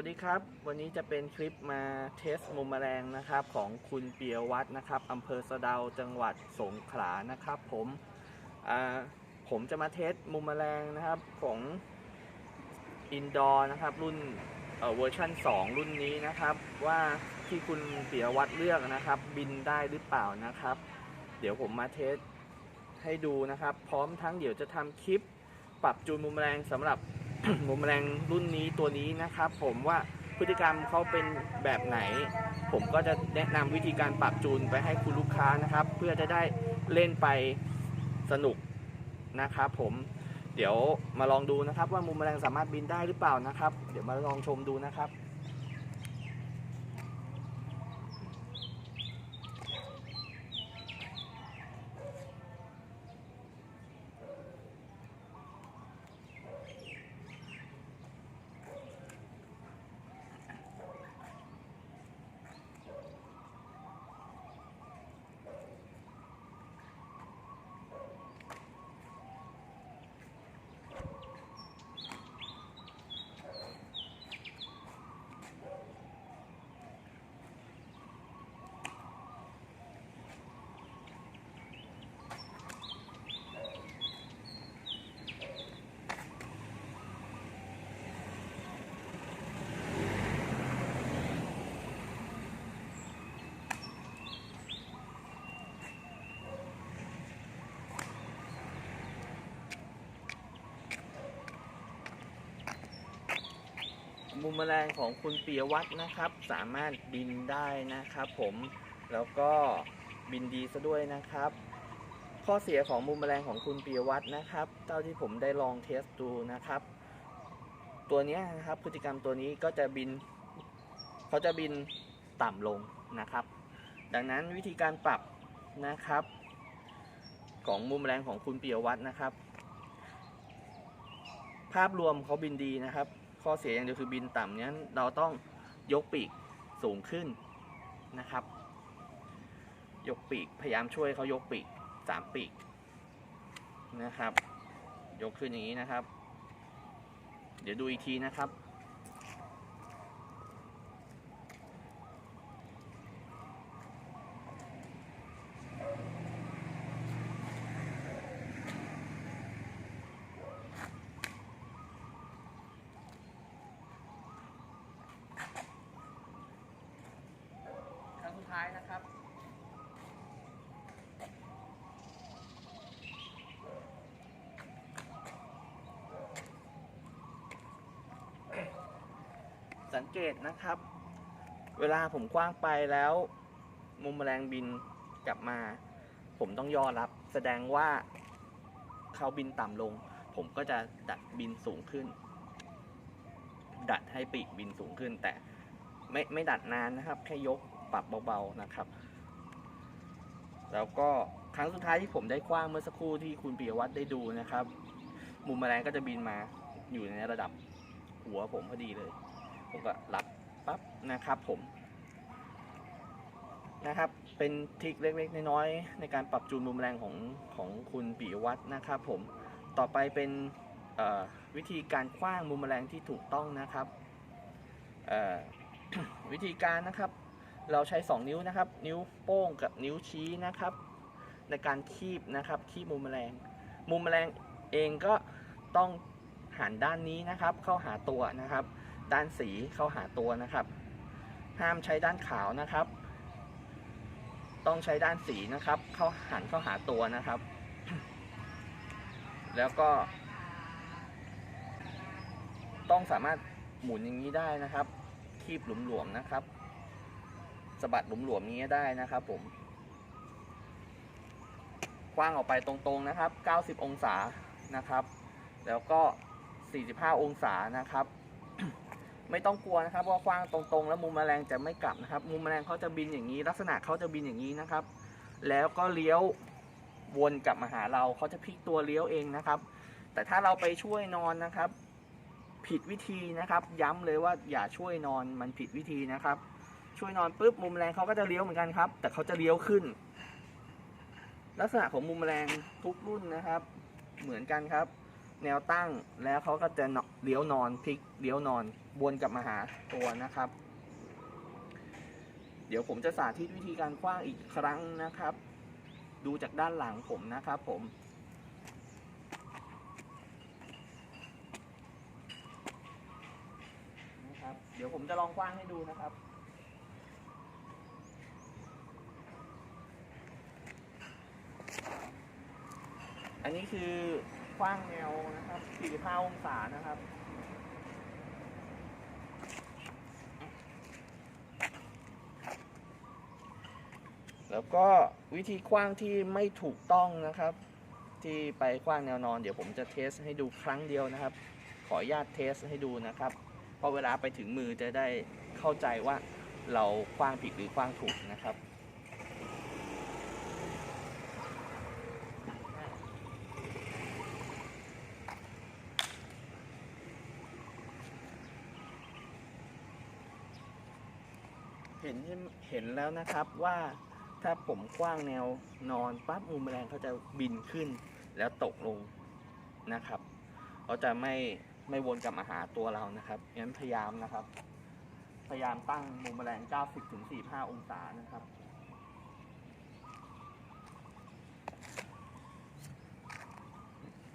วัสดีครับ วันนี้จะเป็นคลิปมาเทสมุมแมลงนะครับ ของคุณเปียวัฒนะครับอำเภอสะดาวจังหวัดสงขลานะครับผมผมจะมาเทสมุมแมลงนะครับของอินดอร์นะครับ รุ่นเวอร์ชัน2 รุ่นนี้นะครับ ว่าที่คุณเปียวัฒเลือกนะครับ บินได้หรือเปล่านะครับ เดี๋ยวผมมาเทสให้ดูนะครับ พร้อมทั้งเดี๋ยวจะทำคลิปปรับจูนมุมแมลงสำหรับ มุมแมลงรุ่นนี้ตัวนี้นะครับ ผมว่าพฤติกรรมเขาเป็นแบบไหน ผมก็จะแนะนำวิธีการปรับจูนไปให้คุณลูกค้านะครับ เพื่อจะได้เล่นไปสนุกนะครับผมเดี๋ยวมาลองดูนะครับ ว่ามุมแมลงสามารถบินได้หรือเปล่านะครับ เดี๋ยวมาลองชมดูนะครับ มุมแมลงของคุณปียวัฒน์นะครับ สามารถบินได้นะครับผมแล้วก็บินดีซะด้วยนะครับ ข้อเสียของมุมแมลงของคุณปียวัฒน์นะครับเท่าที่ผมได้ลองเทสดูนะครับ ตัวนี้นะครับพฤติกรรมตัวนี้ก็จะบินเขาจะบินต่ำลงนะครับ ดังนั้นวิธีการปรับนะครับ ของมุมแมลงของคุณปียวัฒน์นะครับ ภาพรวมเขาบินดีนะครับ ข้อเสียอย่างเดียวคือบินต่ำเนี้ยเราต้องยกปีกสูงขึ้นนะครับ ยกปีกพยายามช่วยเขายกปีกสามปีกนะครับ ยกขึ้นอย่างนี้นะครับ เดี๋ยวดูอีกทีนะครับ ครั้งสุดท้ายนะครับ สังเกตนะครับ เวลาผมคว้างไปแล้ว มุมแมลงบินกลับมา ผมต้องย่อรับ แสดงว่าเขาบินต่ำลง ผมก็จะดัดบินสูงขึ้น ดัดให้ปีกบินสูงขึ้น แต่ไม่ไม่ดัดนานนะครับ แค่ยกปรับเบาๆนะครับ แล้วก็ครั้งสุดท้ายที่ผมได้คว้างเมื่อสักครู่ที่คุณปียวัฒน์ได้ดูนะครับ มุมแมลงก็จะบินมาอยู่ในระดับหัวผมพอดีเลย ผมก็รับปั๊บนะครับผมนะครับ เป็นทริคเล็กๆน้อยๆในการปรับจูนมุมแรงของของคุณปีวัฒน์นะครับผมต่อไปเป็นวิธีการคว้างมุมแมลงที่ถูกต้องนะครับวิธีการนะครับ เราใช้ 2 นิ้วนะครับ นิ้วโป้งกับนิ้วชี้นะครับ ในการคีบนะครับคีบมุมแมลงมุมแมลงเองก็ต้องหันด้านนี้นะครับ เข้าหาตัวนะครับ ด้านสีเข้าหาตัวนะครับ ห้ามใช้ด้านขาวนะครับ ต้องใช้ด้านสีนะครับ เข้าหันเข้าหาตัวนะครับ แล้วก็ ต้องสามารถหมุนอย่างนี้ได้นะครับ คีบหลวมๆนะครับสะบัดหลวมๆนี้ได้นะครับ ผมกว้างออกไปตรงๆนะครับ 90 องศานะครับ แล้วก็ 45 องศานะครับ ไม่ต้องกลัวนะครับว่าคว้างตรงๆ แล้วมุมแมลงจะไม่กลับนะครับ มุมแมลงเขาจะบินอย่างนี้ ลักษณะเขาจะบินอย่างนี้นะครับ แล้วก็เลี้ยววนกลับมาหาเราเขาจะพลิกตัวเลี้ยวเองนะครับ แต่ถ้าเราไปช่วยนอนนะครับ ผิดวิธีนะครับ ย้ำเลยว่าอย่าช่วยนอนมันผิดวิธีนะครับ ช่วยนอนปุ๊บมุมแรงเขาก็จะเลี้ยวเหมือนกันครับ แต่เขาจะเลี้ยวขึ้น ลักษณะของมุมแรงทุกรุ่นนะครับ เหมือนกันครับ แนวตั้งแล้วเขาก็จะเลี้ยวนอนพลิกเลี้ยวนอนวนกลับมาหาตัวนะครับ เดี๋ยวผมจะสาธิตวิธีการคว้างอีกครั้งนะครับ ดูจากด้านหลังผมนะครับผมนะครับ เดี๋ยวผมจะลองคว้างให้ดูนะครับอันนี้คือ คว้างแนวนะครับ45องศานะครับ แล้วก็วิธีคว้างที่ไม่ถูกต้องนะครับ ที่ไปคว้างแนวนอน เดี๋ยวผมจะเทสให้ดูครั้งเดียวนะครับ ขออนุญาตเทสให้ดูนะครับ เพราะเวลาไปถึงมือจะได้เข้าใจว่าเราคว้างผิดหรือคว้างถูกนะครับ เห็นเห็นแล้วนะครับว่าถ้าผมกว้างแนวนอนปั๊บมุมแมลงเขาจะบินขึ้นแล้วตกลงนะครับเขาจะไม่ไม่วนกลับมาหาตัวเรานะครับงั้นพยายามนะครับ พยายามตั้งมุมแมลง 90ถึง45 องศานะครับ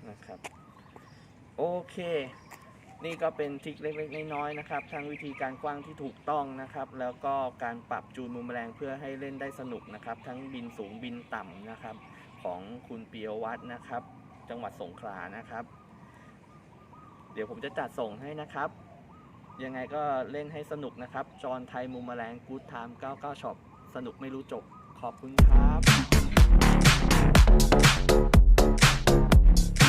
นะครับ โอเค นี่ก็เป็นทริคเล็กๆน้อยๆนะครับทั้งวิธีการกว้างที่ถูกต้องนะครับ แล้วก็การปรับจูนมุมแมลงเพื่อให้เล่นได้สนุกนะครับ ทั้งบินสูงบินต่ำนะครับ ของคุณปียวัฒน์นะครับ จังหวัดสงขลานะครับ เดี๋ยวผมจะจัดส่งให้นะครับ ยังไงก็เล่นให้สนุกนะครับ จอนไทยมุมแมลงกู๊ดไทม์99ช็อปสนุกไม่รู้จบขอบคุณครับ